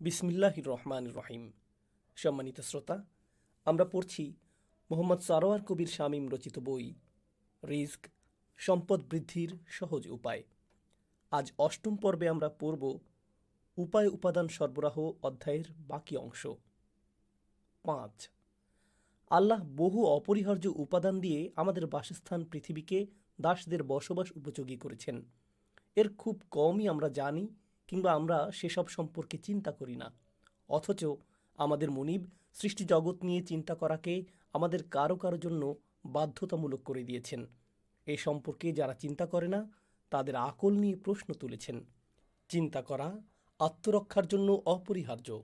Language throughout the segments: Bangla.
বিসমিল্লাহ রহমান রহিম। সম্মানিত শ্রোতা, আমরা পড়ছি মোহাম্মদ সারোয়ার কবির শামীম রচিত বই রিস্ক সম্পদ বৃদ্ধির সহজ উপায়। আজ অষ্টম পর্বে আমরা পড়ব উপায় উপাদান সরবরাহ অধ্যায়ের বাকি অংশ। পাঁচ, আল্লাহ বহু অপরিহার্য উপাদান দিয়ে আমাদের বাসস্থান পৃথিবীকে দাসদের বসবাস উপযোগী করেছেন। এর খুব কমই আমরা জানি কিংবা আমরা সেসব সম্পর্কে চিন্তা করি না। অথচ আমাদের মনিব সৃষ্টি জগৎ নিয়ে চিন্তা করাকে আমাদের কারও কারও জন্য বাধ্যতামূলক করে দিয়েছেন। এ সম্পর্কে যারা চিন্তা করে না, তাদের আকল নিয়ে প্রশ্ন তুলেছেন। চিন্তা করা আত্মরক্ষার জন্য অপরিহার্য।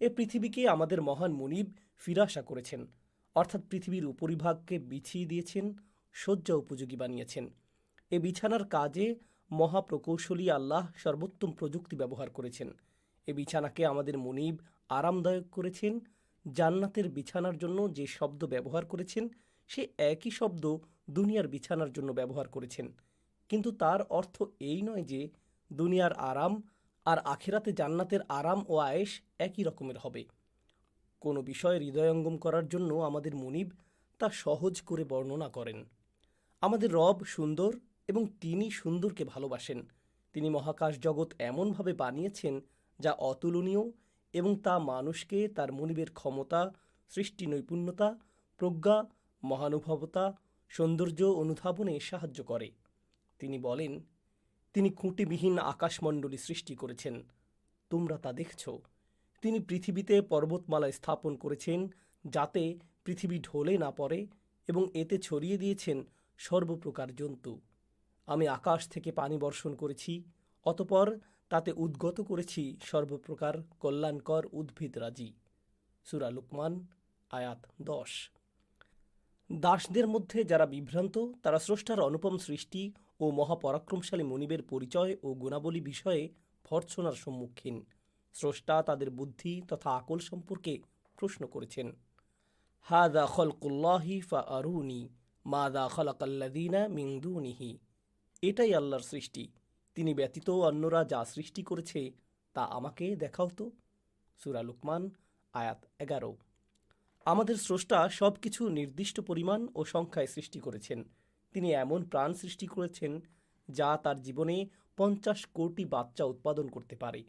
এ পৃথিবীকে আমাদের মহান মনিব ফিরাসা করেছেন। অর্থাৎ পৃথিবীর উপরিভাগকে বিছিয়ে দিয়েছেন, শয্যা উপযোগী বানিয়েছেন। এ বিছানার কাজে মহাপ্রকৌশলী আল্লাহ সর্বোত্তম প্রযুক্তি ব্যবহার করেছেন। এ বিছানাকে আমাদের মুনিব আরামদায়ক করেছেন। জান্নাতের বিছানার জন্য যে শব্দ ব্যবহার করেছেন, সে একই শব্দ দুনিয়ার বিছানার জন্য ব্যবহার করেছেন। কিন্তু তার অর্থ এই নয় যে দুনিয়ার আরাম আর আখেরাতে জান্নাতের আরাম ও আয়েশ একই রকমের হবে। কোনো বিষয় হৃদয়ঙ্গম করার জন্য আমাদের মুনিব তা সহজ করে বর্ণনা করেন। আমাদের রব সুন্দর এবং তিনি সুন্দরকে ভালোবাসেন। তিনি মহাকাশ জগৎ এমনভাবে বানিয়েছেন যা অতুলনীয় এবং তা মানুষকে তার মনিবের ক্ষমতা, সৃষ্টি নৈপুণ্যতা, প্রজ্ঞা, মহানুভবতা, সৌন্দর্য অনুধাবনে সাহায্য করে। তিনি বলেন, তিনি খুঁটিবিহীন আকাশমণ্ডলী সৃষ্টি করেছেন। তোমরা তা দেখছ। তিনি পৃথিবীতে পর্বতমালা স্থাপন করেছেন যাতে পৃথিবী ঢলে না পড়ে এবং এতে ছড়িয়ে দিয়েছেন সর্বপ্রকার জন্তু। আমি আকাশ থেকে পানি বর্ষণ করেছি, অতপর তাতে উদ্গত করেছি সর্বপ্রকার কল্যাণকর উদ্ভিদ রাজি। সুরা লুকমান, আয়াত দশ। দাসদের মধ্যে যারা বিভ্রান্ত, তারা স্রষ্টার অনুপম সৃষ্টি ও মহাপরাক্রমশালী মনিবের পরিচয় ও গুণাবলী বিষয়ে ভর্ৎসনার সম্মুখীন। স্রষ্টা তাদের বুদ্ধি তথা আকল সম্পর্কে প্রশ্ন করেছেন। হা হাদা খলকুল্লাহি ফা আরুনি মাদা খলাকাল্লাদিনা মিংদুনিহি এটাই আল্লাহর সৃষ্টি। তিনি ব্যতীত অন্যরা যা সৃষ্টি করেছে, তা আমাকে দেখাও তো। সুরা লুকমান, আয়াত এগারো। আমাদের স্রষ্টা সব কিছু নির্দিষ্ট পরিমাণ ও সংখ্যায় সৃষ্টি করেছেন। তিনি এমন প্রাণ সৃষ্টি করেছেন, যা তার জীবনে পঞ্চাশ কোটি বাচ্চা উৎপাদন করতে পারে।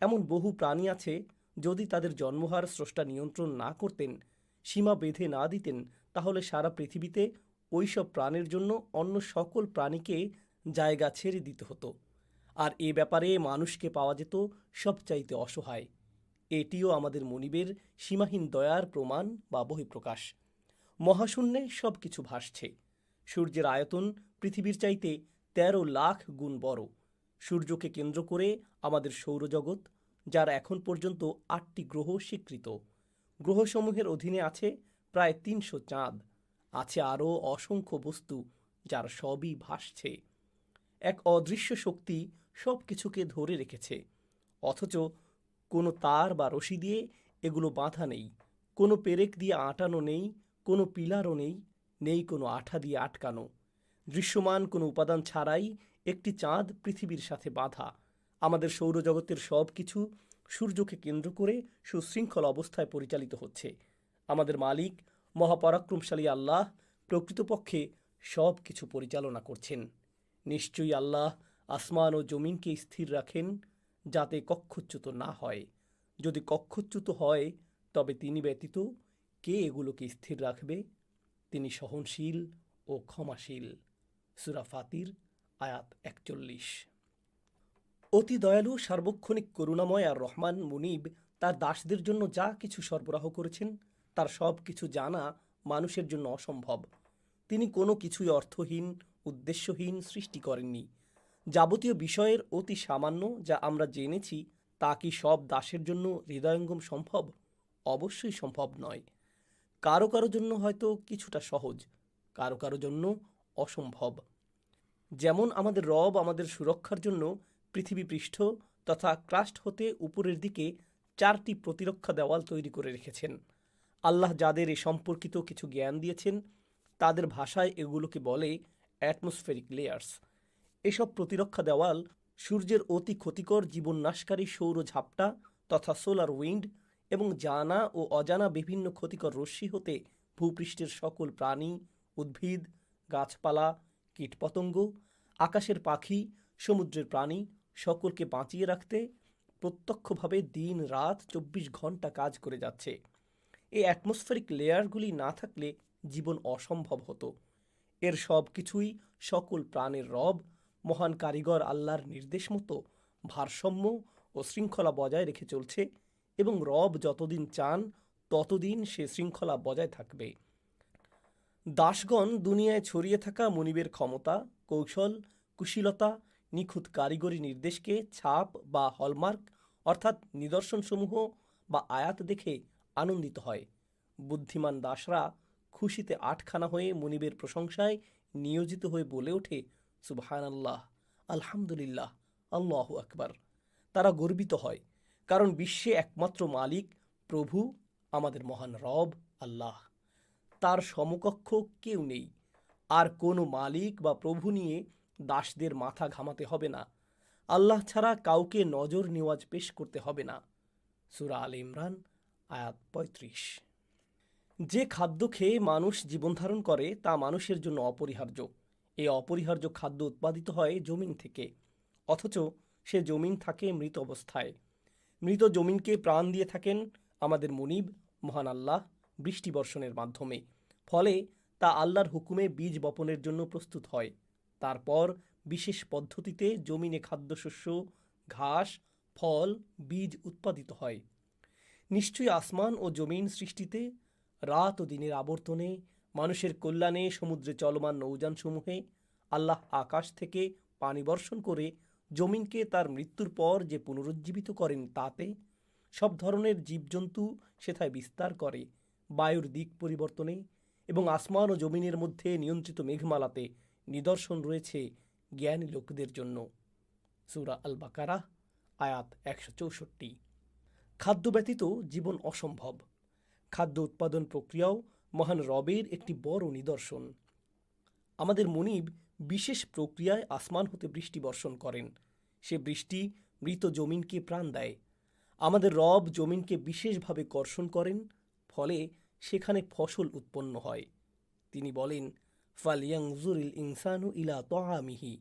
এমন বহু প্রাণী আছে, যদি তাদের জন্মহার স্রষ্টা নিয়ন্ত্রণ না করতেন, সীমা বেঁধে না দিতেন, তাহলে সারা পৃথিবীতে ওইসব প্রাণের জন্য অন্য সকল প্রাণীকে জায়গা ছেড়ে দিতে হতো। আর এ ব্যাপারে মানুষকে পাওয়া যেত সবচাইতে অসহায়। এটিও আমাদের মনিবের সীমাহীন দয়ার প্রমাণ বা বহিঃপ্রকাশ। মহাশূন্যে সব কিছু ভাসছে। সূর্যের আয়তন পৃথিবীর চাইতে তেরো লাখ গুণ বড়। সূর্যকে কেন্দ্র করে আমাদের সৌরজগৎ, যার এখন পর্যন্ত আটটি গ্রহ স্বীকৃত। গ্রহসমূহের অধীনে আছে প্রায় তিনশো চাঁদ। আছে আরও অসংখ্য বস্তু যার সবই ভাসছে। এক অদৃশ্য শক্তি সব কিছুকে ধরে রেখেছে। অথচ কোনো তার বা রশি দিয়ে এগুলো বাঁধা নেই। কোনো পেরেক দিয়ে আটানো নেই, কোনো পিলারও নেই নেই কোনো আঠা দিয়ে আটকানো। দৃশ্যমান কোনো উপাদান ছাড়াই একটি চাঁদ পৃথিবীর সাথে বাঁধা। আমাদের সৌরজগতের সব কিছু সূর্যকে কেন্দ্র করে সুশৃঙ্খল অবস্থায় পরিচালিত হচ্ছে। আমাদের মালিক মহাপরাক্রমশালী আল্লাহ প্রকৃতপক্ষে সব কিছু পরিচালনা করছেন। নিশ্চয়ই আল্লাহ আসমান ও জমিনকে স্থির রাখেন, যাতে কক্ষচ্যুত না হয়। যদি কক্ষচ্যুত হয়, তবে তিনি ব্যতীত কে এগুলোকে স্থির রাখবে? তিনি সহনশীল ও ক্ষমাশীল। সুরা ফাতির, আয়াত একচল্লিশ। অতি দয়ালু, সার্বক্ষণিক করুণাময় আর রহমান মুনিব তার দাসদের জন্য যা কিছু সরবরাহ করেছেন তার সব কিছু জানা মানুষের জন্য অসম্ভব। তিনি কোনো কিছুই অর্থহীন, উদ্দেশ্যহীন সৃষ্টি করেননি। যাবতীয় বিষয়ের অতি সামান্য যা আমরা জেনেছি, তা কি সব দাসের জন্য হৃদয়ঙ্গম সম্ভব? অবশ্যই সম্ভব নয়। কারও কারও জন্য হয়তো কিছুটা সহজ, কারও কারও জন্য অসম্ভব। যেমন আমাদের রব আমাদের সুরক্ষার জন্য পৃথিবী পৃষ্ঠ তথা ক্রাস্ট হতে উপরের দিকে চারটি প্রতিরক্ষা দেওয়াল তৈরি করে রেখেছেন। আল্লাহ যাদের এ সম্পর্কিত কিছু জ্ঞান দিয়েছেন, তাদের ভাষায় এগুলোকে বলে অ্যাটমসফেরিক লেয়ার্স এসব প্রতিরক্ষা দেওয়াল সূর্যের অতি ক্ষতিকর জীবননাশকারী সৌর ঝাপটা তথা সোলার উইন্ড এবং জানা ও অজানা বিভিন্ন ক্ষতিকর রশ্মি হতে ভূপৃষ্ঠের সকল প্রাণী, উদ্ভিদ, গাছপালা, কীটপতঙ্গ, আকাশের পাখি, সমুদ্রের প্রাণী সকলকে বাঁচিয়ে রাখতে প্রত্যক্ষভাবে দিন রাত চব্বিশ ঘণ্টা কাজ করে যাচ্ছে। এই অ্যাটমসফেরিক লেয়ারগুলি না থাকলে জীবন অসম্ভব হতো। এর সব কিছুই সকল প্রাণের রব, মহান কারিগর আল্লাহর নির্দেশ মতো ভারসাম্য ও শৃঙ্খলা বজায় রেখে চলছে এবং রব যতদিন চান, ততদিন সে শৃঙ্খলা বজায় থাকবে। দাসগণ দুনিয়ায় ছড়িয়ে থাকা মনিবের ক্ষমতা, কৌশল, কুশীলতা, নিখুঁত কারিগরি নির্দেশকে ছাপ বা হলমার্ক অর্থাৎ নিদর্শনসমূহ বা আয়াত দেখে আনন্দিত হয়। বুদ্ধিমান দাসরা খুশিতে আটখানা হয়ে মনিবের প্রশংসায় নিয়োজিত হয়ে বলে ওঠে সুবহান আল্লাহ আলহামদুলিল্লাহ, আল্লাহ আকবার। তারা গর্বিত হয়, কারণ বিশ্বে একমাত্র মালিক, প্রভু, আমাদের মহান রব, আল্লাহ। তার সমকক্ষ কেউ নেই। আর কোনো মালিক বা প্রভু নিয়ে দাসদের মাথা ঘামাতে হবে না। আল্লাহ ছাড়া কাউকে নজর নেওয়াজ পেশ করতে হবে না। সুরা আল ইমরান আয়াত পঁয়ত্রিশ। যে খাদ্য খেয়ে মানুষ জীবনধারণ করে, তা মানুষের জন্য অপরিহার্য। এই অপরিহার্য খাদ্য উৎপাদিত হয় জমিন থেকে। অথচ সে জমিন থাকে মৃত অবস্থায়। মৃত জমিনকে প্রাণ দিয়ে থাকেন আমাদের মনিব, মহান আল্লাহ, বৃষ্টি বর্ষণের মাধ্যমে। ফলে তা আল্লাহর হুকুমে বীজ বপনের জন্য প্রস্তুত হয়। তারপর বিশেষ পদ্ধতিতে জমিনে খাদ্যশস্য, ঘাস, ফল, বীজ উৎপাদিত হয়। নিশ্চয়ই আসমান ও জমিন সৃষ্টিতে, রাত ও দিনের আবর্তনে, মানুষের কল্যাণে সমুদ্রে চলমান নৌযানসমূহে, আল্লাহ আকাশ থেকে পানি বর্ষণ করে জমিনকে তার মৃত্যুর পর যে পুনরুজ্জীবিত করেন তাতে, সব ধরনের জীবজন্তু সেথায় বিস্তার করে, বায়ুর দিক পরিবর্তনে এবং আসমান ও জমিনের মধ্যে নিয়ন্ত্রিত মেঘমালাতে নিদর্শন রয়েছে জ্ঞানী লোকদের জন্য। সুরা আল বাকারা আয়াত একশো চৌষট্টি। খাদ্য ব্যতীত জীবন অসম্ভব। খাদ্য উৎপাদন প্রক্রিয়াও মহান রবের একটি বড় নিদর্শন। আমাদের মনিব বিশেষ প্রক্রিয়ায় আসমান হতে বৃষ্টি বর্ষণ করেন। সে বৃষ্টি মৃত জমিনকে প্রাণ দেয়। আমাদের রব জমিনকে বিশেষভাবে কর্ষণ করেন, ফলে সেখানে ফসল উৎপন্ন হয়। তিনি বলেন, ফালিয়াংজুরিল ইনসানু ইলা তআমিহি,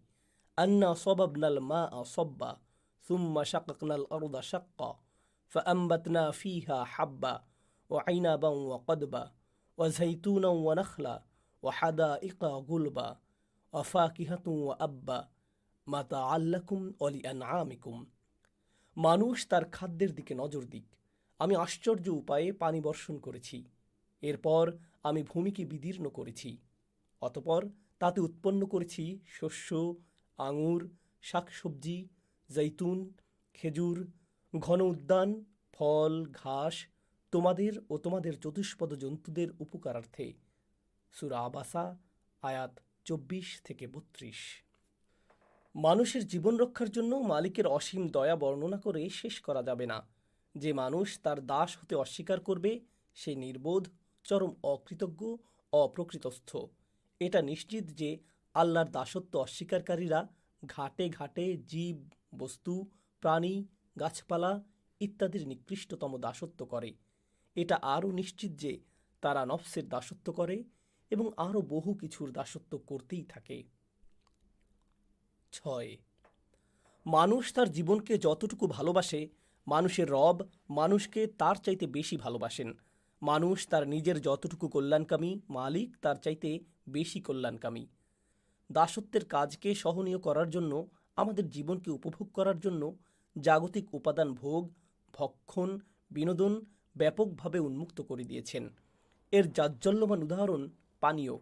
আন্না সবাবনাল মা সব্বা, সুম্মা শাকাকনাল আরদা শাক্কা। فأنبتنا فيها হাব্বা ও وقدبا وزيتونا কদবা ও غلبا وفاكهة وأبا ও হাদা ولأنعامكم. গুলবা আব্বা মাতা অলি মানুষ তার খাদ্যের দিকে নজর দিক। আমি আশ্চর্য উপায়ে পানি বর্ষণ করেছি। এরপর আমি ভূমিকে বিদীর্ণ করেছি। অতপর তাতে উৎপন্ন করেছি শস্য, আঙুর, শাকসবজি, জৈতুন, খেজুর ঘন উদ্যান, ফল, ঘাস তোমাদের ও তোমাদের চতুষ্পদ জন্তুদের উপকারার্থে। সুরা আবাসা, আয়াত চব্বিশ থেকে বত্রিশ। মানুষের জীবন রক্ষার জন্য মালিকের অসীম দয়া বর্ণনা করে শেষ করা যাবে না। যে মানুষ তার দাস হতে অস্বীকার করবে, সে নির্বোধ, চরম অকৃতজ্ঞ, অপ্রকৃতস্থ। এটা নিশ্চিত যে আল্লাহর দাসত্ব অস্বীকারীরা ঘাটে ঘাটে জীব, বস্তু, প্রাণী গাছপালা ইত্যাদির নিকৃষ্টতম দাসত্ব করে। এটা আরও নিশ্চিত যে তারা নফসের দাসত্ব করে এবং আরও বহু কিছুর দাসত্ব করতেই থাকে। ছয়। মানুষ তার জীবনকে যতটুকু ভালোবাসে, মানুষের রব মানুষকে তার চাইতে বেশি ভালোবাসেন। মানুষ তার নিজের যতটুকু কল্যাণকামী, মালিক তার চাইতে বেশি কল্যাণকামী। দাসত্বের কাজকে সহনীয় করার জন্য, আমাদের জীবনকে উপভোগ করার জন্য জাগতিক উপাদান ভোগ, ভক্ষণ, বিনোদন ব্যাপকভাবে উন্মুক্ত করে দিয়েছেন। এর জাজ্জল্যমান উদাহরণ পানীয়।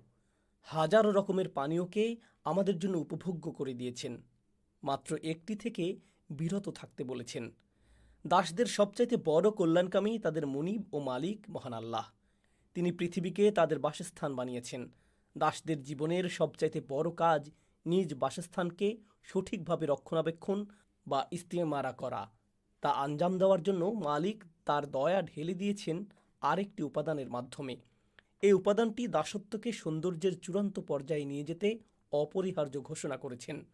হাজারো রকমের পানীয়কে আমাদের জন্য উপভোগ্য করে দিয়েছেন। মাত্র একটি থেকে বিরত থাকতে বলেছেন। দাসদের সবচাইতে বড় কল্যাণকামী তাদের মনিব ও মালিক মহান আল্লাহ। তিনি পৃথিবীকে তাদের বাসস্থান বানিয়েছেন। দাসদের জীবনের সবচাইতে বড় কাজ নিজ বাসস্থানকে সঠিকভাবে রক্ষণাবেক্ষণ বা ইস্তেমারা করা। তা আঞ্জাম দেওয়ার জন্য মালিক তার দয়া ঢেলে দিয়েছেন আরেকটি উপাদানের মাধ্যমে। এই উপাদানটি দাসত্বকে সৌন্দর্যের চূড়ান্ত পর্যায়ে নিয়ে যেতে অপরিহার্য ঘোষণা করেছেন।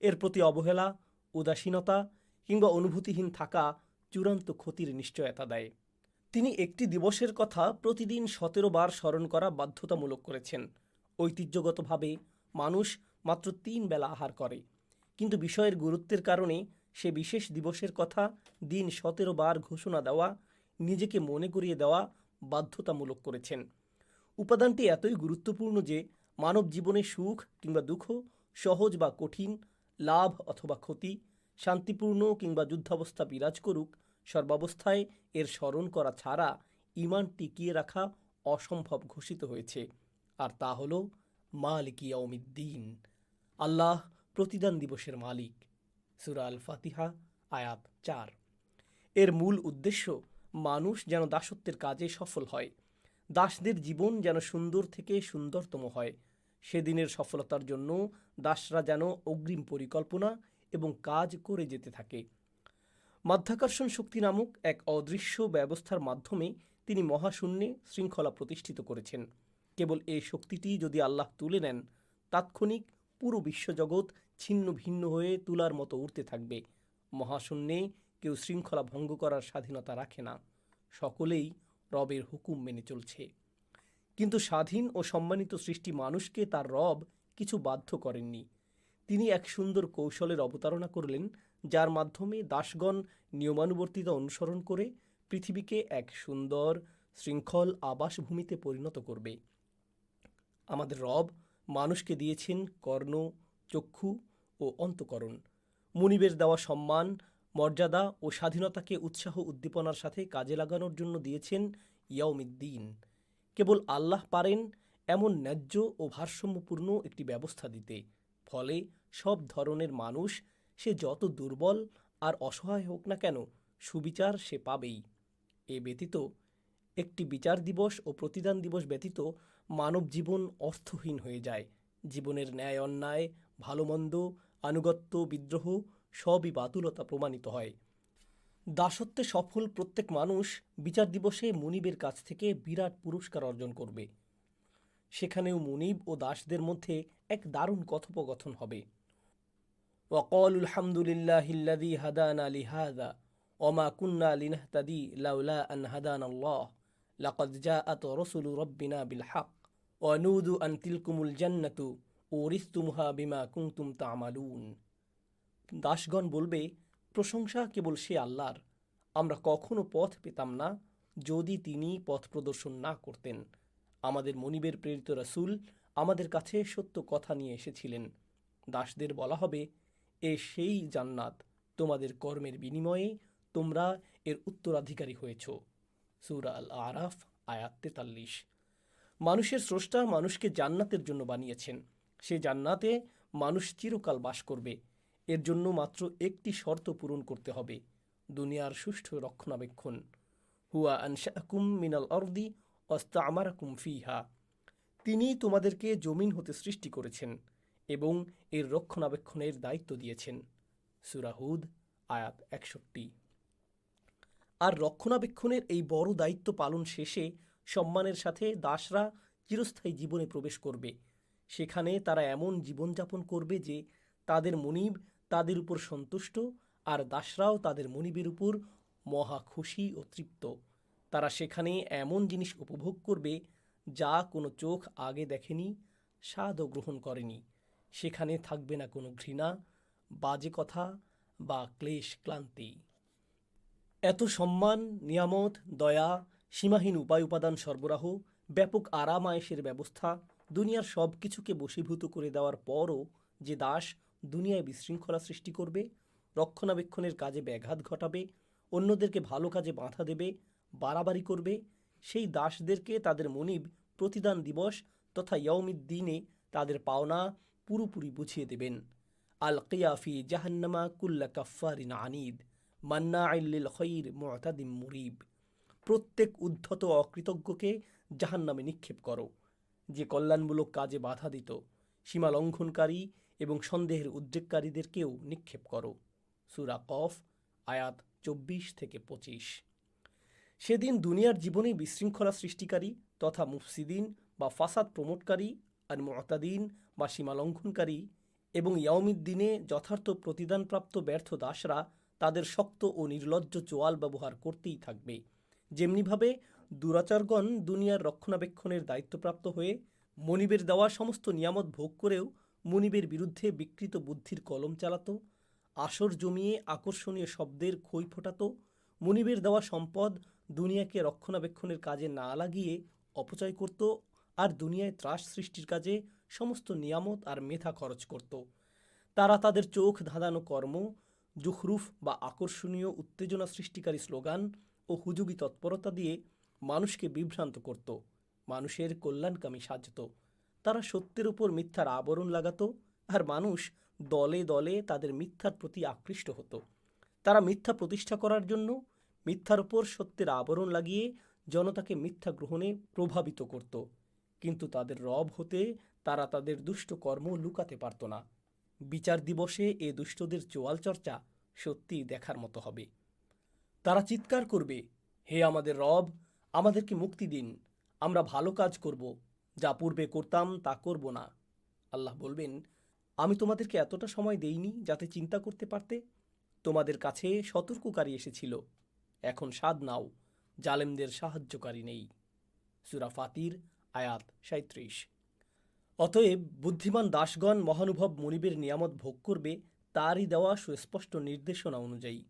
এর প্রতি অবহেলা, উদাসীনতা কিংবা অনুভূতিহীন থাকা চূড়ান্ত ক্ষতির নিশ্চয়তা দেয়। তিনি একটি দিবসের কথা প্রতিদিন সতেরো বার স্মরণ করা বাধ্যতামূলক করেছেন। ঐতিহ্যগতভাবে মানুষ মাত্র তিন বেলা আহার করে। কিন্তু বিষয়ের গুরুত্বের কারণে সে বিশেষ দিবসের কথা দিন সতেরো বার ঘোষণা দেওয়া, নিজেকে মনে করিয়ে দেওয়া বাধ্যতামূলক করেছেন। উপাদানটি এতই গুরুত্বপূর্ণ যে মানব জীবনে সুখ কিংবা দুঃখ সহজ বা কঠিন, লাভ অথবা ক্ষতি, শান্তিপূর্ণ কিংবা যুদ্ধাবস্থা বিরাজ করুক, সর্বাবস্থায় এর স্মরণ করা ছাড়া ইমান টিকিয়ে রাখা অসম্ভব ঘোষিত হয়েছে। আর তা হল মালিক ইয়াউমিদ্দিন। আল্লাহ প্রতিদান দিবসের মালিক। সুরা আল ফাতিহা আয়াত চার। এর মূল উদ্দেশ্য, মানুষ যেন দাসত্বের কাজে সফল হয়। দাসদের জীবন যেন সুন্দর থেকে সুন্দরতম হয়। সেদিনের সফলতার জন্য দাসরা যেন অগ্রিম পরিকল্পনা এবং কাজ করে যেতে থাকে। মাধ্যাকর্ষণ শক্তি নামক এক অদৃশ্য ব্যবস্থার মাধ্যমে তিনি মহাশূন্যে শৃঙ্খলা প্রতিষ্ঠিত করেছেন। কেবল এই শক্তিটি যদি আল্লাহ তুলে নেন, তাৎক্ষণিক পুরো বিশ্বজগৎ ছিন্ন ভিন্ন হয়ে তুলার মতো উঠতে থাকবে। মহাশূন্যে কেউ শৃঙ্খলা ভঙ্গ করার স্বাধীনতা রাখে না। সকলেই রবের হুকুম মেনে চলছে। কিন্তু স্বাধীন ও সম্মানিত সৃষ্টি মানুষকে তার রব কিছু বাধ্য করেননি। তিনি এক সুন্দর কৌশলের অবতারণা করলেন, যার মাধ্যমে দাসগণ নিয়মানুবর্তিতা অনুসরণ করে পৃথিবীকে এক সুন্দর, শৃঙ্খল আবাসভূমিতে পরিণত করবে। আমাদের রব মানুষকে দিয়েছেন কর্ণ, চক্ষু ও অন্তকরণ। মুনিবের দেওয়া সম্মান, মর্যাদা ও স্বাধীনতাকে উৎসাহ উদ্দীপনার সাথে কাজে লাগানোর জন্য দিয়েছেন ইয়াউমিদ্দিন কেবল আল্লাহ পারেন এমন ন্যায্য ও ভারসাম্যপূর্ণ একটি ব্যবস্থা দিতে। ফলে সব ধরনের মানুষ সে যত দুর্বল আর অসহায় হোক না কেন, সুবিচার সে পাবেই। এ ব্যতীত একটি বিচার দিবস ও প্রতিদান দিবস ব্যতীত মানব জীবন অর্থহীন হয়ে যায়। জীবনের ন্যায় অন্যায়, ভালোমন্দ, আনুগত্য, বিদ্রোহ সবই বাতুলতা প্রমাণিত হয়। দাসত্বে সফল প্রত্যেক মানুষ বিচার দিবসে মুনিবের কাছ থেকে বিরাট পুরস্কার অর্জন করবে। সেখানেও মুনিব ও দাসদের মধ্যে এক দারুণ কথোপকথন হবে। ওকল আলহামদুলিল্লাহিল্লাদি হাদান আলি হাদা অমা কুন্না লিনাহতাদি লাউলা আন হাদান আল্লাহ আত রসুল রব্বিনা বিল হক। অনুদু আন্তিলকুমুল জান্নাতু ও রিস্তুমুহা বিমা কুংতুম তামালুন দাসগণ বলবে, প্রশংসা কেবল সে আল্লাহর। আমরা কখনো পথ পেতাম না যদি তিনি পথ প্রদর্শন না করতেন। আমাদের মনিবের প্রেরিত রাসুল আমাদের কাছে সত্য কথা নিয়ে এসেছিলেন। দাসদের বলা হবে, এ সেই জান্নাত, তোমাদের কর্মের বিনিময়ে তোমরা এর উত্তরাধিকারী হয়েছ। সুরা আল আরাফ আয়াত তেতাল্লিশ। মানুষের স্রষ্টা মানুষকে জান্নাতের জন্য বানিয়েছেন। সে জান্নাতে মানুষ চিরকাল বাস করবে। এর জন্য মাত্র একটি শর্ত পূরণ করতে হবে। দুনিয়ার সুষ্ঠু রক্ষণাবেক্ষণ। হুয়া আনশাকুম মিনাল অর্দি অস্তামারাকুম ফিহা। তিনি তোমাদেরকে জমিন হতে সৃষ্টি করেছেন এবং এর রক্ষণাবেক্ষণের দায়িত্ব দিয়েছেন। সুরাহুদ আয়াত একষট্টি। আর রক্ষণাবেক্ষণের এই বড় দায়িত্ব পালন শেষে সম্মানের সাথে দাসরা চিরস্থায়ী জীবনে প্রবেশ করবে। সেখানে তারা এমন জীবনযাপন করবে যে তাদের মনিব তাদের উপর সন্তুষ্ট আর দাসরাও তাদের মনিবের উপর মহা খুশি ও তৃপ্ত। তারা সেখানে এমন জিনিস উপভোগ করবে যা কোনো চোখ আগে দেখেনি, স্বাদও গ্রহণ করেনি। সেখানে থাকবে না কোনো ঘৃণা, বাজে কথা বা ক্লেশ ক্লান্তি। এত সম্মান, নিয়ামত, দয়া সীমাহীন উপায় উপাদান সরবরাহ, ব্যাপক আরাম আয়েসের ব্যবস্থা, দুনিয়ার সব কিছুকে বশীভূত করে দেওয়ার পরও যে দাস দুনিয়ায় বিশৃঙ্খলা সৃষ্টি করবে, রক্ষণাবেক্ষণের কাজে ব্যাঘাত ঘটাবে, অন্যদেরকে ভালো কাজে বাধা দেবে, বাড়াবাড়ি করবে, সেই দাসদেরকে তাদের মনিব প্রতিদান দিবস তথা ইয়ৌমিদ্দিনে তাদের পাওনা পুরোপুরি বুঝিয়ে দেবেন। আল কিয়াফি জাহান্নামা কুল্লা কাফারিন আনিদ মান্না আইল্লিল খৈর মুতাদিম মুরিব। প্রত্যেক উদ্ধত অকৃতজ্ঞকে জাহান্নামে নিক্ষেপ করো। যে কল্যাণমূলক কাজে বাধা দিত, সীমা লঙ্ঘনকারী এবং সন্দেহের উদ্রেককারীদেরকেও নিক্ষেপ করো। সুরা কফ, আয়াত চব্বিশ থেকে পঁচিশ। সেদিন দুনিয়ার জীবনে বিশৃঙ্খলা সৃষ্টিকারী তথা মুফসিদিন বা ফাসাদ প্রমোটকারী, আর মতাদিন বা সীমালঙ্ঘনকারী এবং ইয়াউমিদ্দিনে যথার্থ প্রতিদানপ্রাপ্ত ব্যর্থ দাসরা তাদের শক্ত ও নির্লজ্জ চোয়াল ব্যবহার করতেই থাকবে। যেমনিভাবে দুরাচারগণ দুনিয়ার রক্ষণাবেক্ষণের দায়িত্বপ্রাপ্ত হয়ে মনিবের দেওয়া সমস্ত নিয়ামত ভোগ করেও মনিবের বিরুদ্ধে বিকৃত বুদ্ধির কলম চালাতো, আসর জমিয়ে আকর্ষণীয় শব্দের খই ফোটাত, মনিবের দেওয়া সম্পদ দুনিয়াকে রক্ষণাবেক্ষণের কাজে না লাগিয়ে অপচয় করত আর দুনিয়ায় ত্রাস সৃষ্টির কাজে সমস্ত নিয়ামত আর মেধা খরচ করত। তারা তাদের চোখ ধাঁধানো কর্ম, জুখরুফ বা আকর্ষণীয় উত্তেজনা সৃষ্টিকারী স্লোগান ও হুজুগি তৎপরতা দিয়ে মানুষকে বিভ্রান্ত করত। মানুষের কল্যাণকামী সাজত। তারা সত্যের উপর মিথ্যার আবরণ লাগাতো আর মানুষ দলে দলে তাদের মিথ্যার প্রতি আকৃষ্ট হতো। তারা মিথ্যা প্রতিষ্ঠা করার জন্য মিথ্যার উপর সত্যের আবরণ লাগিয়ে জনতাকে মিথ্যা গ্রহণে প্রভাবিত করত। কিন্তু তাদের রব হতে তারা তাদের দুষ্ট কর্ম লুকাতে পারত না। বিচার দিবসে এ দুষ্টদের চোয়াল চর্চা সত্যিই দেখার মতো হবে। তারা চিৎকার করবে, হে আমাদের রব, আমাদেরকে মুক্তি দিন, আমরা ভালো কাজ করব, যা পূর্বে করতাম তা করব না। আল্লাহ বলবেন, আমি তোমাদেরকে এতটা সময় দেইনি যাতে চিন্তা করতে পারতে। তোমাদের কাছে সতর্ককারী এসেছিল। এখন স্বাদ নাও, জালেমদের সাহায্যকারী নেই। সুরা ফাতির, আয়াত সাঁত্রিশ অতএব বুদ্ধিমান দাসগণ মহানুভব মনিবের নিয়ামত ভোগ করবে, তারই দেওয়া সুস্পষ্ট নির্দেশনা অনুযায়ী।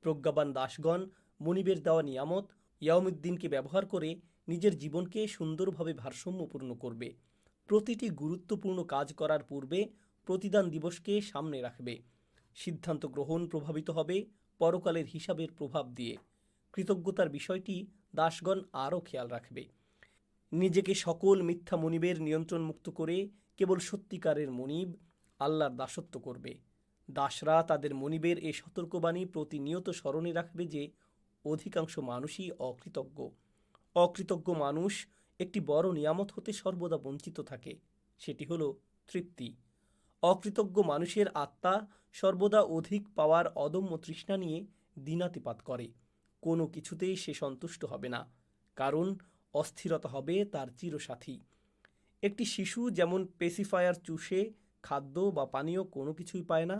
প্রজ্ঞাবান দাসগণ, মনিবের দেওয়া নিয়ামত ইয়ামুদ্দিনকে ব্যবহার করে নিজের জীবনকে সুন্দরভাবে ভারসাম্যপূর্ণ করবে। প্রতিটি গুরুত্বপূর্ণ কাজ করার পূর্বে প্রতিদান দিবসকে সামনে রাখবে। সিদ্ধান্ত গ্রহণ প্রভাবিত হবে পরকালের হিসাবের প্রভাব দিয়ে। কৃতজ্ঞতার বিষয়টি দাসগণ আরও খেয়াল রাখবে। নিজেকে সকল মিথ্যা মনিবের নিয়ন্ত্রণমুক্ত করে কেবল সত্যিকারের মনিব আল্লাহর দাসত্ব করবে। দাসরা তাদের মনিবের এই সতর্কবাণী প্রতিনিয়ত স্মরণে রাখবে যে অধিকাংশ মানুষই অকৃতজ্ঞ। অকৃতজ্ঞ মানুষ একটি বড় নিয়ামত হতে সর্বদা বঞ্চিত থাকে, সেটি হল তৃপ্তি। অকৃতজ্ঞ মানুষের আত্মা সর্বদা অধিক পাওয়ার অদম্য তৃষ্ণা নিয়ে দিনাতিপাত করে। কোনো কিছুতেই সে সন্তুষ্ট হবে না, কারণ অস্থিরতা হবে তার চিরসাথী। একটি শিশু যেমন পেসিফায়ার চুষে, খাদ্য বা পানীয় কোনো কিছুই পায় না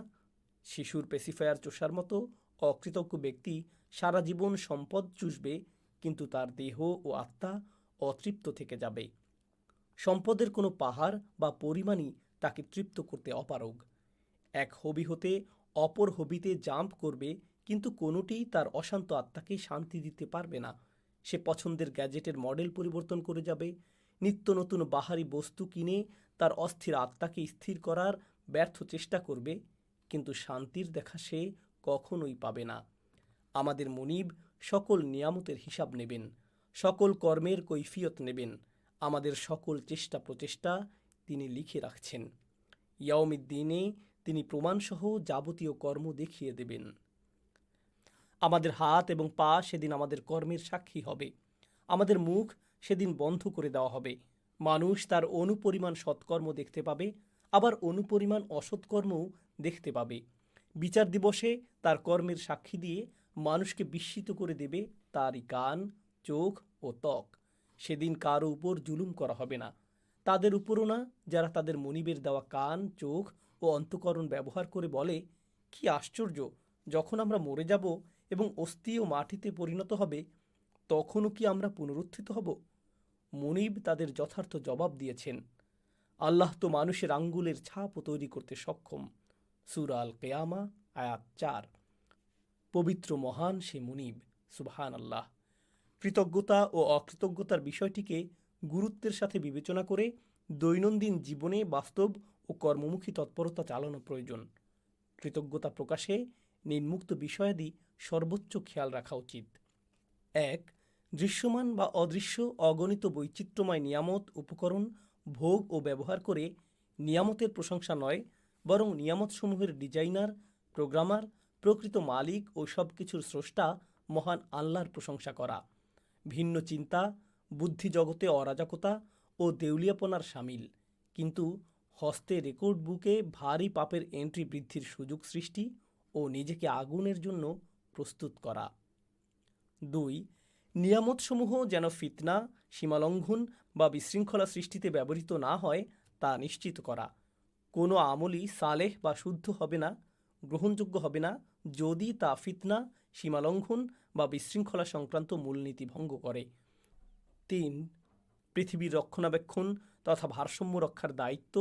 শিশুর পেসিফায়ার চোষার মতো অকৃতজ্ঞ ব্যক্তি সারা জীবন সম্পদ চুষবে, কিন্তু তার দেহ ও আত্মা অতৃপ্ত থেকে যাবে। সম্পদের কোনো পাহাড় বা পরিমাণই তাকে তৃপ্ত করতে অপারগ। এক হবি হতে অপর হবিতে জাম্প করবে, কিন্তু কোনোটিই তার অশান্ত আত্মাকে শান্তি দিতে পারবে না। সে পছন্দের গ্যাজেটের মডেল পরিবর্তন করে যাবে, নিত্য নতুন বাহারি বস্তু কিনে তার অস্থির আত্মাকে স্থির করার ব্যর্থ চেষ্টা করবে কিন্তু শান্তির দেখা সে কখনোই পাবে না। আমাদের মনিব সকল নিয়ামতের হিসাব নেবেন, সকল কর্মের কৈফিয়ত নেবেন, আমাদের সকল চেষ্টা প্রচেষ্টা তিনি লিখে রাখছেন। ইয়াউমিদ্দিনে তিনি প্রমাণসহ যাবতীয় কর্ম দেখিয়ে দেবেন। আমাদের হাত এবং পা সেদিন আমাদের কর্মের সাক্ষী হবে, আমাদের মুখ সেদিন বন্ধ করে দেওয়া হবে। মানুষ তার অনুপরিমাণ সৎকর্ম দেখতে পাবে, আবার অনুপরিমাণ অসৎকর্মও দেখতে পাবে। বিচার দিবসে তার কর্মের সাক্ষী দিয়ে মানুষকে বিস্মিত করে দেবে তারই কান চোখ ও ত্বক। সেদিন কারও উপর জুলুম করা হবে না। তাদের উপরও না, যারা তাদের মনিবের দেওয়া কান, চোখ ও অন্তকরণ ব্যবহার করে বলে, কি আশ্চর্য, যখন আমরা মরে যাব এবং অস্থি ও মাটিতে পরিণত হবে, তখনও কি আমরা পুনরুত্থিত হব? মনিব তাদের যথার্থ জবাব দিয়েছেন, আল্লাহ তো মানুষের আঙ্গুলের ছাপও তৈরি করতে সক্ষম। সুরা আল কেয়ামা আয়াত চার। পবিত্র মহান সে মুনিব সুবহান আল্লাহ কৃতজ্ঞতা ও অকৃতজ্ঞতার বিষয়টিকে গুরুত্বের সাথে বিবেচনা করে দৈনন্দিন জীবনে বাস্তব ও কর্মমুখী তৎপরতা চালানো প্রয়োজন। কৃতজ্ঞতা প্রকাশে নিম্মুক্ত বিষয়াদি সর্বোচ্চ খেয়াল রাখা উচিত। এক, দৃশ্যমান বা অদৃশ্য অগণিত বৈচিত্র্যময় নিয়ামত উপকরণ ভোগ ও ব্যবহার করে নিয়ামতের প্রশংসা নয় বরং নিয়ামতসমূহের ডিজাইনার, প্রোগ্রামার, প্রকৃত মালিক ও সব কিছুর স্রষ্টা মহান আল্লাহর প্রশংসা করা। ভিন্ন চিন্তা, বুদ্ধি জগতে অরাজকতা ও দেউলিয়াপনার সামিল। কিন্তু হস্তে রেকর্ড বুকে ভারী পাপের এন্ট্রি বৃদ্ধির সুযোগ সৃষ্টি ও নিজেকে আগুনের জন্য প্রস্তুত করা। দুই, নিয়ামতসমূহ যেন ফিতনা, সীমালঙ্ঘন বা বিশৃঙ্খলা সৃষ্টিতে ব্যবহৃত না হয় তা নিশ্চিত করা। কোনো আমলই সালেহ বা শুদ্ধ হবে না, গ্রহণযোগ্য হবে না, যদি তা ফিতনা, সীমালঙ্ঘন বা বিশৃঙ্খলা সংক্রান্ত মূলনীতি ভঙ্গ করে। তিন, পৃথিবীর রক্ষণাবেক্ষণ তথা ভারসাম্য রক্ষার দায়িত্ব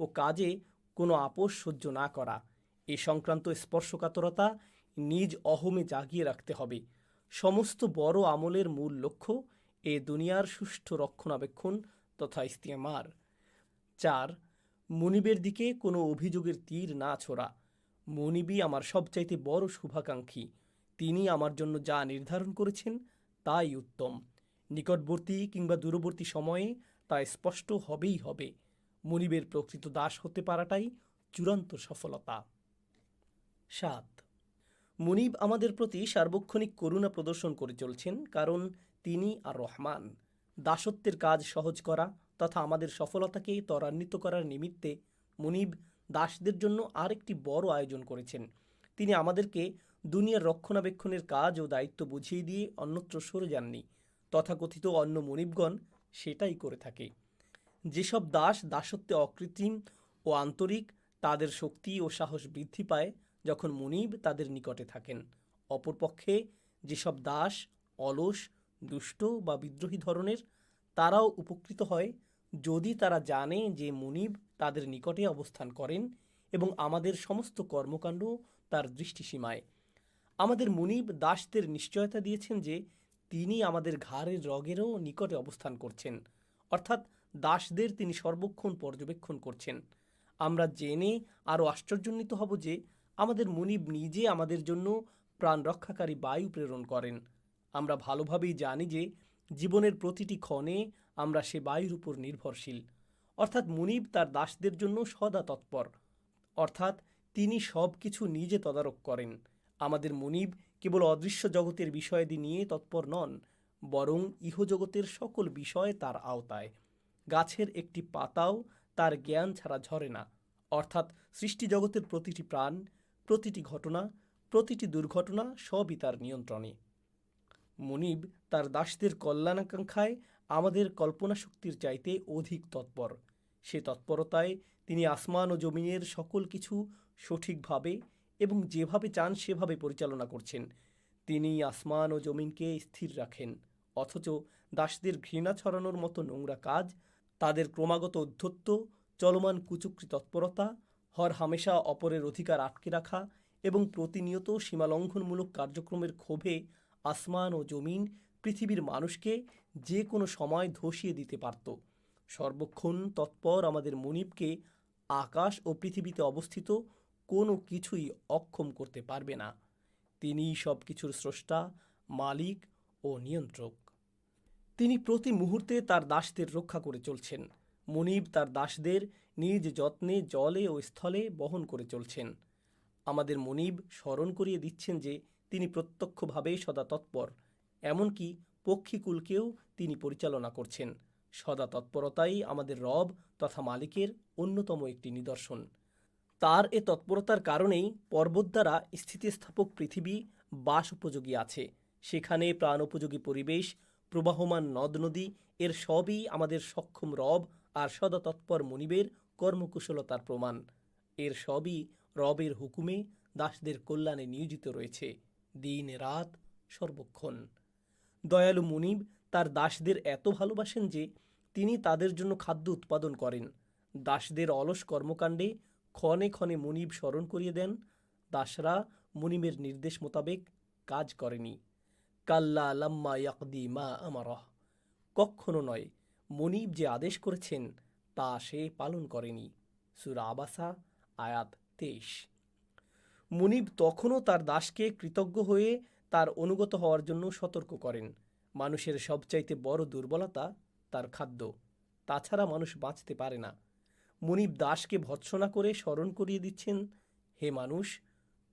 ও কাজে কোনো আপোষ সহ্য না করা। এ সংক্রান্ত স্পর্শকাতরতা নিজ অহমে জাগিয়ে রাখতে হবে। সমস্ত বড় আমলের মূল লক্ষ্য এ দুনিয়ার সুষ্ঠু রক্ষণাবেক্ষণ তথা ইস্তেমার। চার মনিবের দিকে কোনো অভিযোগের তীর না ছোড়া। মনিবই আমার সবচাইতে বড় শুভাকাঙ্ক্ষী। তিনি আমার জন্য যা নির্ধারণ করেছেন, তাই উত্তম। নিকটবর্তী কিংবা দূরবর্তী সময়ে তা স্পষ্ট হবেই হবে। মনিবের প্রকৃত দাস হতে পারাটাই চূড়ান্ত সফলতা। সাত। মুনিব আমাদের প্রতি সার্বক্ষণিক করুণা প্রদর্শন করে চলছেন, কারণ তিনি আর রহমান। দাসত্বের কাজ সহজ করা তথা আমাদের সফলতাকে ত্বরান্বিত করার নিমিত্তে মুনিব দাসদের জন্য আরেকটি বড় আয়োজন করেছেন। তিনি আমাদেরকে দুনিয়ার রক্ষণাবেক্ষণের কাজ ও দায়িত্ব বুঝিয়ে দিয়ে অন্যত্র সরে যাননি। তথাকথিত অন্য মনিবগণ সেটাই করে থাকে। যেসব দাস দাসত্বে অকৃত্রিম ও আন্তরিক, তাদের শক্তি ও সাহস বৃদ্ধি পায় যখন মুনিব তাদের নিকটে থাকেন। অপরপক্ষে যেসব দাস অলস, দুষ্ট বা বিদ্রোহী ধরনের, তারাও উপকৃত হয় যদি তারা জানে যে মুনিব তাদের নিকটে অবস্থান করেন এবং আমাদের সমস্ত কর্মকাণ্ড তার দৃষ্টিসীমায়। আমাদের মুনিব দাসদের নিশ্চয়তা দিয়েছেন যে তিনি আমাদের ঘাড়ের রগেরও নিকটে অবস্থান করছেন, অর্থাৎ দাসদের তিনি সর্বক্ষণ পর্যবেক্ষণ করছেন। আমরা জেনে আরও আশ্চর্যান্বিত হব যে আমাদের মুনিব নিজে আমাদের জন্য প্রাণ রক্ষাকারী বায়ু প্রেরণ করেন। আমরা ভালোভাবেই জানি যে জীবনের প্রতিটি ক্ষণে আমরা সে বায়ুর উপর নির্ভরশীল। অর্থাৎ মুনিব তার দাসদের জন্য সদা তৎপর। অর্থাৎ তিনি সব কিছু নিজে তদারক করেন। আমাদের মুনিব কেবল অদৃশ্য জগতের বিষয়াদি নিয়ে তৎপর নন, বরং ইহজগতের সকল বিষয় তার আওতায়। গাছের একটি পাতাও তার জ্ঞান ছাড়া ঝরে না। অর্থাৎ সৃষ্টি জগতের প্রতিটি প্রাণ, প্রতিটি ঘটনা, প্রতিটি দুর্ঘটনা সবই তার নিয়ন্ত্রণে। মুনিব তার দাসদের কল্যাণাকাঙ্ক্ষায় আমাদের কল্পনা শক্তির চাইতে অধিক তৎপর। সে তৎপরতায় তিনি আসমান ও জমিনের সকল কিছু সঠিকভাবে এবং যেভাবে চান সেভাবে পরিচালনা করছেন। তিনি আসমান ও জমিনকে স্থির রাখেন, অথচ দাসদের ঘৃণা ছড়ানোর মতো নোংরা কাজ, তাদের ক্রমাগত অধ্যত্ব চলমান কুচক্রি তৎপরতা, হর হামেশা অপরের অধিকার আটকে রাখা এবং প্রতিনিয়ত সীমালঙ্ঘনমূলক কার্যক্রমের ক্ষোভে আসমান ও জমিন পৃথিবীর মানুষকে যে কোনো সময় ধসিয়ে দিতে পারত। সর্বক্ষণ তৎপর আমাদের মনিবকে আকাশ ও পৃথিবীতে অবস্থিত কোনো কিছুই অক্ষম করতে পারবে না। তিনিই সব কিছুর স্রষ্টা, মালিক ও নিয়ন্ত্রক। তিনি প্রতি মুহূর্তে তার দাসদের রক্ষা করে চলছেন। মনিব তার দাসদের নিজ যত্নে জলে ও স্থলে বহন করে চলছেন। আমাদের মনিব স্মরণ করিয়ে দিচ্ছেন যে তিনি প্রত্যক্ষভাবে সদা তৎপর, এমনকি পক্ষীকুলকেও তিনি পরিচালনা করছেন। সদা তৎপরতাই আমাদের রব তথা মালিকের অন্যতম একটি নিদর্শন। তার এ তৎপরতার কারণেই পর্বত দ্বারা স্থিতিস্থাপক পৃথিবী বাস উপযোগী আছে। সেখানে প্রাণোপযোগী পরিবেশ, প্রবাহমান নদ নদী, এর সবই আমাদের সক্ষম রব আর সদা তৎপর মনিবের কর্মকুশলতার প্রমাণ। এর সবই রবের হুকুমে দাসদের কল্যাণে নিয়োজিত রয়েছে। দিন রাত সর্বক্ষণ। দয়ালু মুনিব তার দাসদের এত ভালোবাসেন যে তিনি তাদের জন্য খাদ্য উৎপাদন করেন। দাসদের অলস কর্মকাণ্ডে ক্ষণে ক্ষণে মুনিব স্মরণ করিয়ে দেন। দাসরা মুনিবের নির্দেশ মোতাবেক কাজ করেনি। কাল্লা লাম্মা ইয়াকদি মা আমারহ। কখনো নয়, মনিব যে আদেশ করেছেন তা সে পালন করেনি। সুরা আবাসা, আয়াত তেইশ। মুনিব তখনও তার দাসকে কৃতজ্ঞ হয়ে তার অনুগত হওয়ার জন্য সতর্ক করেন। মানুষের সবচাইতে বড় দুর্বলতা তার খাদ্য। তাছাড়া মানুষ বাঁচতে পারে না। মুনিব দাসকে ভৎসনা করে স্মরণ করিয়ে দিচ্ছেন, হে মানুষ,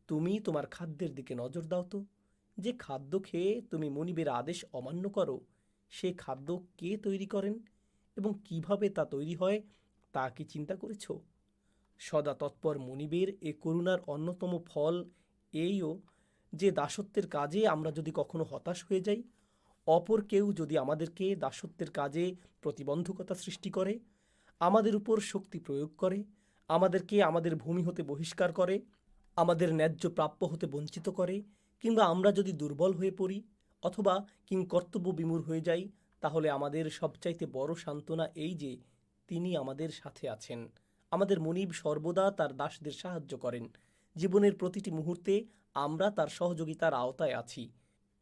তুমি তোমার খাদ্যের দিকে নজর দাও তো। যে খাদ্য খেয়ে তুমি মনিবের আদেশ অমান্য করো, সে খাদ্য কে তৈরি করেন এবং কীভাবে তা তৈরি হয়, তা কি চিন্তা করেছ? সদা তৎপর মনিবের এ করুণার অন্যতম ফল এইও যে দাসত্বের কাজে আমরা যদি কখনো হতাশ হয়ে যাই, অপর কেউ যদি আমাদেরকে দাসত্বের কাজে প্রতিবন্ধকতা সৃষ্টি করে, আমাদের উপর শক্তি প্রয়োগ করে, আমাদেরকে আমাদের ভূমি হতে বহিষ্কার করে, আমাদের ন্যায্য প্রাপ্য হতে বঞ্চিত করে, কিংবা আমরা যদি দুর্বল হয়ে পড়ি অথবা কিং কর্তব্য বিমূর হয়ে যাই, তাহলে আমাদের সবচাইতে বড় সান্ত্বনা এই যে তিনি আমাদের সাথে আছেন। আমাদের মনিব সর্বদা তার দাসদের সাহায্য করেন। জীবনের প্রতিটি মুহূর্তে আমরা তার সহযোগিতার আওতায় আছি।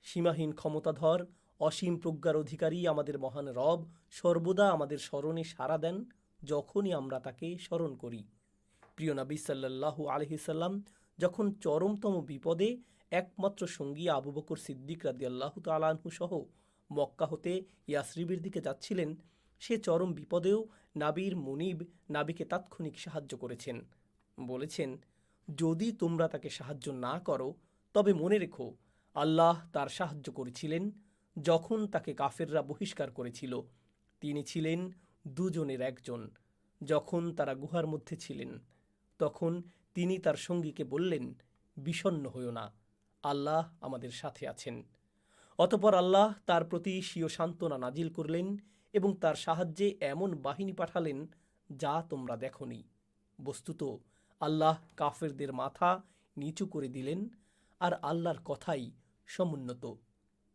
সীমাহীন ক্ষমতাধর, অসীম প্রজ্ঞার অধিকারী আমাদের মহান রব সর্বদা আমাদের স্মরণে সাড়া দেন যখনই আমরা তাকে স্মরণ করি। প্রিয় নবী সাল্লাল্লাহু আলহিসাল্লাম যখন চরমতম বিপদে একমাত্র সঙ্গী আবু বকর সিদ্দিক রাদিয়াল্লাহু তালাহু সহ মক্কা হতে ইয়াসরিবের দিকে যাচ্ছিলেন, সে চরম বিপদেও নাবির মুনিব নাবিকে তাৎক্ষণিক সাহায্য করেছেন। বলেছেন যদি তোমরা তাকে সাহায্য না করো, তবে মনে রেখো, আল্লাহ তার সাহায্য করেছিলেন। যখন তাকে কাফেররা বহিষ্কার করেছিল, তিনি ছিলেন দুজনের একজন। যখন তারা গুহার মধ্যে ছিলেন, তখন তিনি তার সঙ্গীকে বললেন, বিষণ্ণ হইও না, আল্লাহ আমাদের সাথে আছেন। অতপর আল্লাহ তার প্রতি স্বীয় সান্ত্বনা নাজিল করলেন এবং তার সাহায্যে এমন বাহিনী পাঠালেন যা তোমরা দেখনি। বস্তুত আল্লাহ কাফেরদের মাথা নিচু করে দিলেন আর আল্লাহর কথাই সমুন্নত।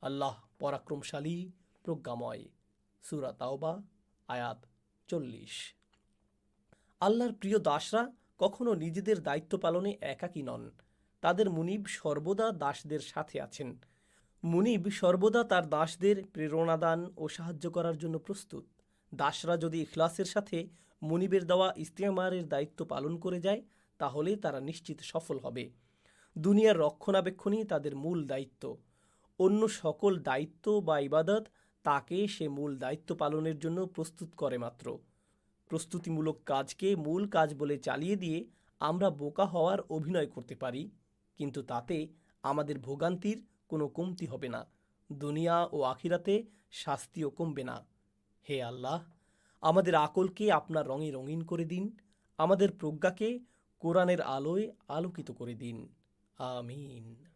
আল্লাহ পরাক্রমশালী, প্রজ্ঞাময়। সুরা তাওবা, আয়াত চল্লিশ। আল্লাহর প্রিয় দাসরা কখনো নিজেদের দায়িত্ব পালনে একাকী নন। তাদের মুনিব সর্বদা দাসদের সাথে আছেন। মুনিব সর্বদা তার দাসদের প্রেরণাদান ও সাহায্য করার জন্য প্রস্তুত। দাসরা যদি ইখলাসের সাথে মুনিবের দেওয়া ইস্তেমারের দায়িত্ব পালন করে যায় তাহলে তারা নিশ্চিত সফল হবে। দুনিয়ার রক্ষণাবেক্ষণই তাদের মূল দায়িত্ব। অন্য সকল দায়িত্ব বা ইবাদত তাকে সে মূল দায়িত্ব পালনের জন্য প্রস্তুত করে মাত্র। প্রস্তুতিমূলক কাজকে মূল কাজ বলে চালিয়ে দিয়ে আমরা বোকা হওয়ার অভিনয় করতে পারি, কিন্তু তাতে আমাদের ভোগান্তির কোনো কমতি হবে না। দুনিয়া ও আখিরাতে শাস্তিও কমবে না। হে আল্লাহ! আমাদের আকলকে আপনার রঙে রঙিন করে দিন। আমাদের প্রজ্ঞাকে কোরআনের আলোয় আলোকিত করে দিন। আমিন।